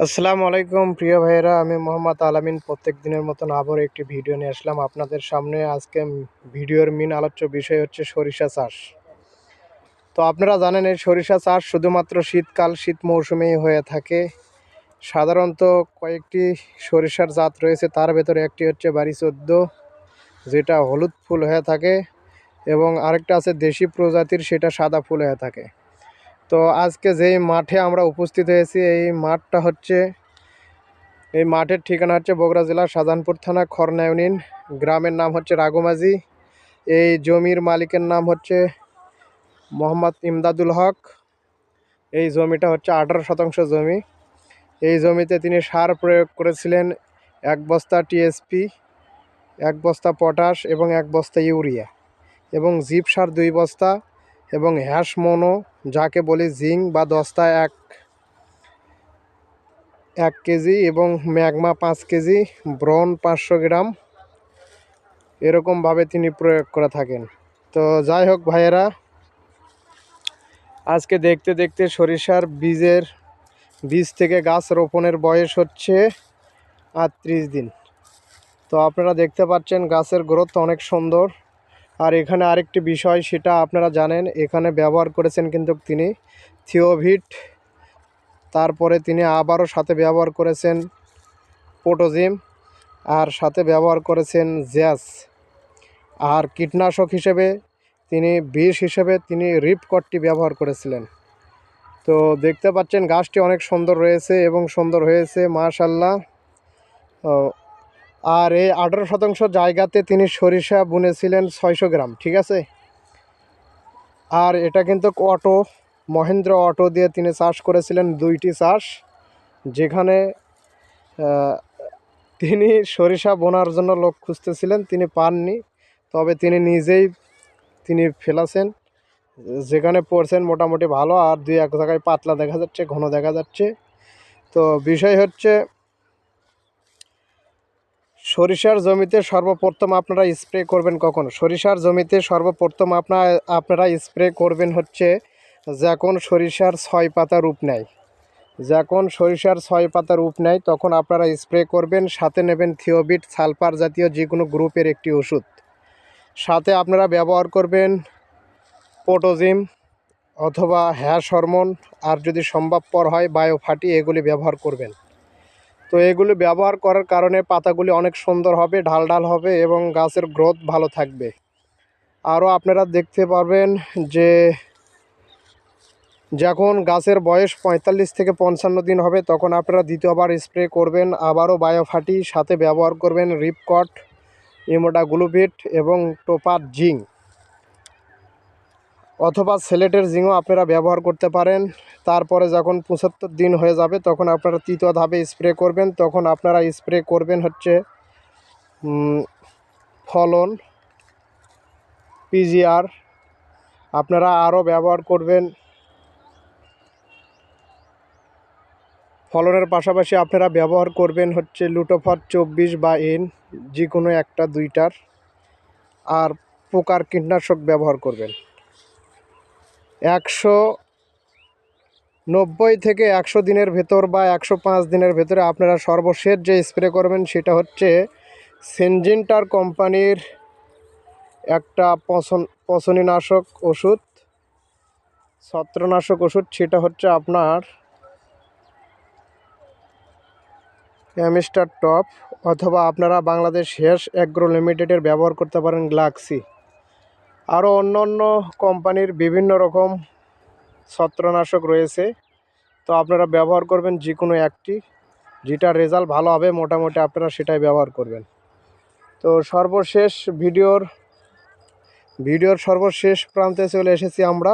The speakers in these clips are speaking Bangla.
আসসালামু আলাইকুম, প্রিয় ভাইয়েরা। আমি মোহাম্মদ আলামিন। প্রত্যেক দিনের মতন আবার একটি ভিডিও নিয়ে আসলাম আপনাদের সামনে। আজকে ভিডিওর মেন আলোচ্য বিষয় হচ্ছে সরিষা চাষ। তো আপনারা জানেন, এই সরিষা চাষ শুধুমাত্র শীতকাল, শীত মৌসুমেই হয়ে থাকে। সাধারণত কয়েকটি সরিষার জাত রয়েছে। তার ভেতরে একটি হচ্ছে বাড়ি চোদ্দ, যেটা হলুদ ফুল হয়ে থাকে এবং আরেকটা আছে দেশি প্রজাতির, সেটা সাদা ফুল হয়ে থাকে। তো আজকে যেই মাঠে আমরা উপস্থিত হয়েছি, এই মাঠটা হচ্ছে, এই মাঠের ঠিকানা হচ্ছে বগুড়া জেলার শাহজাহানপুর থানা, খরনা ইউনিয়ন। গ্রামের নাম হচ্ছে রাগমাজি এই জমির মালিকের নাম হচ্ছে মোহাম্মদ ইমদাদুল হক। এই জমিটা হচ্ছে আঠারো শতাংশ জমি। এই জমিতে তিনি সার প্রয়োগ করেছিলেন এক বস্তা টিএসপি, এক বস্তা পটাশ এবং এক বস্তা ইউরিয়া এবং জিপ সার দুই বস্তা। এবং হ্যাশ মনো যাকে বলি জিং বা দস্তা এক এক কেজি এবং ম্যাগমা পাঁচ কেজি, ব্রন পাঁচশো গ্রাম। এরকমভাবে তিনি প্রয়োগ করে থাকেন। তো যাই হোক ভাইয়েরা, আজকে দেখতে দেখতে সরিষার বীজের, বীজ থেকে গাছ রোপণের বয়স হচ্ছে আটত্রিশ দিন। তো আপনারা দেখতে পাচ্ছেন গাছের গ্রোথ অনেক সুন্দর। আর এখানে আরেকটি বিষয় সেটা আপনারা জানেন, এখানে ব্যবহার করেছেন কিন্তু তিনি থিওভিট, তারপরে তিনি আবারও সাথে ব্যবহার করেছেন পোটোজিম, আর সাথে ব্যবহার করেছেন জ্যাস। আর কীটনাশক হিসেবে তিনি বিষ হিসেবে তিনি রিপকটটি ব্যবহার করেছিলেন। তো দেখতে পাচ্ছেন, গাছটি অনেক সুন্দর রয়েছে এবং সুন্দর হয়েছে, মাশাল্লাহ। আর এই আঠারো শতাংশ জায়গাতে তিনি সরিষা বুনেছিলেন ছয়শো গ্রাম, ঠিক আছে? আর এটা কিন্তু অটো, মহেন্দ্র অটো দিয়ে তিনি চাষ করেছিলেন দুইটি চাষ, যেখানে তিনি সরিষা বোনার জন্য লোক খুঁজতেছিলেন, তিনি পাননি, তবে তিনি নিজেই তিনি ফেলাছেন, যেখানে পড়ছেন মোটামুটি ভালো, আর দুই এক জায়গায় পাতলা দেখা যাচ্ছে, ঘন দেখা যাচ্ছে। তো বিষয় হচ্ছে সরিষার জমিতে সর্বপ্রথম আপনারা স্প্রে করবেন কখন? সরিষার জমিতে সর্বপ্রথম আপনার আপনারা স্প্রে করবেন হচ্ছে যখন সরিষার ছয় পাতা রূপ নেয়। যখন সরিষার ছয় পাতা রূপ নেয়, তখন আপনারা স্প্রে করবেন, সাথে নেবেন থিওবিট, সালফার জাতীয় যে কোনো গ্রুপের একটি ওষুধ। সাথে আপনারা ব্যবহার করবেন পোটোজিম অথবা হ্যাশ হরমোন, আর যদি সম্ভবপর হয় বায়োফাটি, এগুলি ব্যবহার করবেন। তো এগুলি ব্যবহার করার কারণে পাতাগুলি অনেক সুন্দর হবে ঢাল ঢাল হবে এবং গাছের গ্রোথ ভালো থাকবে। আরও আপনারা দেখতে পারবেন যে যখন গাছের বয়স পঁয়তাল্লিশ থেকে পঞ্চান্ন দিন হবে, তখন আপনারা দ্বিতীয়বার স্প্রে করবেন, আবারও বায়োফাটি সাথে ব্যবহার করবেন রিপকট ইমোটা গ্লুভিট এবং টোপার জিং অথবা সেলেটের জিংও আপনারা ব্যবহার করতে পারেন। তারপরে যখন পঁচাত্তর দিন হয়ে যাবে, তখন আপনারা তৃতীয় ধাপে স্প্রে করবেন। তখন আপনারা স্প্রে করবেন হচ্ছে ফলন পিজিআর আপনারা আরও ব্যবহার করবেন। ফলনের পাশাপাশি আপনারা ব্যবহার করবেন হচ্ছে লুটোফার চব্বিশ বা এন যে কোনো একটা দুইটার। আর পোকার কীটনাশক ব্যবহার করবেন। একশো নব্বই থেকে একশো দিনের ভেতর বা একশো পাঁচ দিনের ভেতরে আপনারা সর্বশেষ যে স্প্রে করবেন সেটা হচ্ছে সেনজিনটার কোম্পানির একটা পচন পচনীনাশক ওষুধ, ছত্রনাশক ওষুধ, সেটা হচ্ছে আপনার অ্যামিস্টার টপ অথবা আপনারা বাংলাদেশ হেস অ্যাগ্রো লিমিটেডের ব্যবহার করতে পারেন গ্লাক্সি। আরও অন্য অন্য কোম্পানির বিভিন্ন রকম ছত্রনাশক রয়েছে। তো আপনারা ব্যবহার করবেন যে কোনো একটি। যেটা রেজাল্ট ভালো হবে, মোটামুটি আপনারা সেটাই ব্যবহার করবেন। তো সর্বশেষ ভিডিওর ভিডিওর সর্বশেষ প্রান্তে চলে এসেছি আমরা।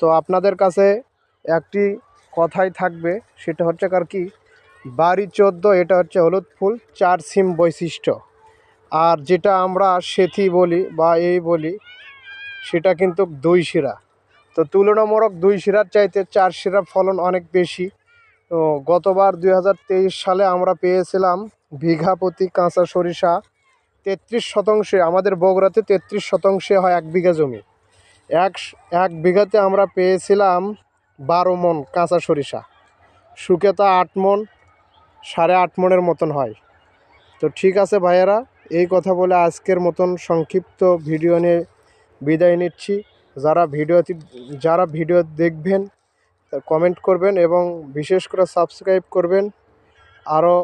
তো আপনাদের কাছে একটি কথাই থাকবে, সেটা হচ্ছে কার কি? বাড়ি চোদ্দ, এটা হচ্ছে হলুদ ফুল, চার সিম বৈশিষ্ট্য। আর যেটা আমরা সেথি বলি বা এই বলি, সেটা কিন্তু দুই শিরা। তো তুলনামূলক দুই শিরার চাইতে চার শিরার ফলন অনেক বেশি। তো গতবার দু হাজার তেইশ সালে আমরা পেয়েছিলাম বিঘা প্রতি কাঁচা সরিষা তেত্রিশ শতাংশে, আমাদের বগুড়াতে তেত্রিশ শতাংশে হয় এক বিঘা জমি। এক এক বিঘাতে আমরা পেয়েছিলাম বারো মন কাঁচা সরিষা। শুকেতা আট মন, সাড়ে আট মনের মতন হয়। তো ঠিক আছে ভাইয়েরা এই কথা বলে আজকের মতন সংক্ষিপ্ত ভিডিও নিয়ে বিদায় নিচ্ছি। যারা ভিডিওটি যারা ভিডিও দেখবেন কমেন্ট করবেন এবং বিশেষ করে সাবস্ক্রাইব করবেন। আরও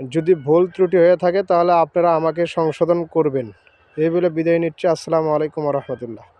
যদি ভুল ত্রুটি হয়ে থাকে, তাহলে আপনারা আমাকে সংশোধন করবেন। এই বলে বিদায় নিচ্ছি। আসসালামু আলাইকুম রহমতুল্লাহ।